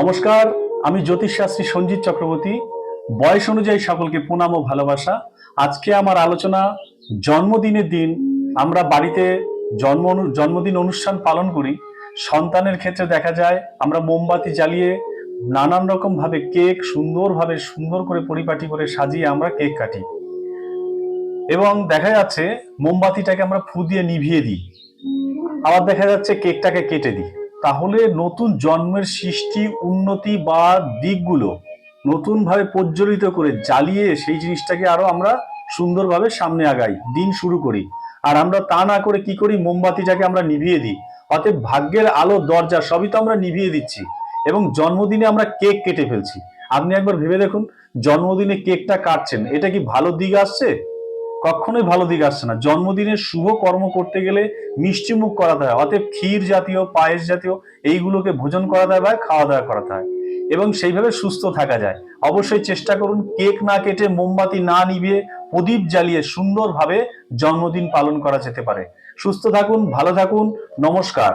নমস্কার, আমি জ্যোতিষশাস্ত্রী সঞ্জিত চক্রবর্তী। বয়স অনুযায়ী সকলকে প্রণাম ও ভালোবাসা। আজকে আমার আলোচনা জন্মদিনের দিন। আমরা বাড়িতে জন্ম জন্মদিন অনুষ্ঠান পালন করি। সন্তানের ক্ষেত্রে দেখা যায়, আমরা মোমবাতি জ্বালিয়ে নানান রকম ভাবে কেক সুন্দরভাবে সুন্দর করে পরিপাটি করে সাজিয়ে আমরা কেক কাটি। এবং দেখা যাচ্ছে, মোমবাতিটাকে আমরা ফু দিয়ে নিভিয়ে দিই। আবার দেখা যাচ্ছে, কেকটাকে কেটে দিই। তাহলে নতুন জন্মের সৃষ্টি, উন্নতি বা দিকগুলো নতুনভাবে প্রজ্বলিত করে জ্বালিয়ে সেই জিনিসটাকে আরও আমরা সুন্দরভাবে সামনে আগাই, দিন শুরু করি। আর আমরা তা না করে কি করি? মোমবাতিটাকে আমরা নিভিয়ে দিই। অতএব ভাগ্যের আলো, দরজা সবই তো আমরা নিভিয়ে দিচ্ছি এবং জন্মদিনে আমরা কেক কেটে ফেলছি। আপনি একবার ভেবে দেখুন, জন্মদিনে কেকটা কাটছেন, এটা কি ভালো দিক আসছে? কখনোই ভালো দিক আসছে না। জন্মদিনের শুভ কর্ম করতে গেলে মিষ্টি মুখ করাতে হয়, অতএব ক্ষীর জাতীয়, পায়েস জাতীয় এইগুলোকে ভোজন করাতে হয় বা খাওয়া দাওয়া করাতে হয় এবং সেইভাবে সুস্থ থাকা যায়। অবশ্যই চেষ্টা করুন কেক না কেটে মোমবাতি না নিভিয়ে প্রদীপ জ্বালিয়ে সুন্দরভাবে জন্মদিন পালন করা যেতে পারে। সুস্থ থাকুন, ভালো থাকুন, নমস্কার।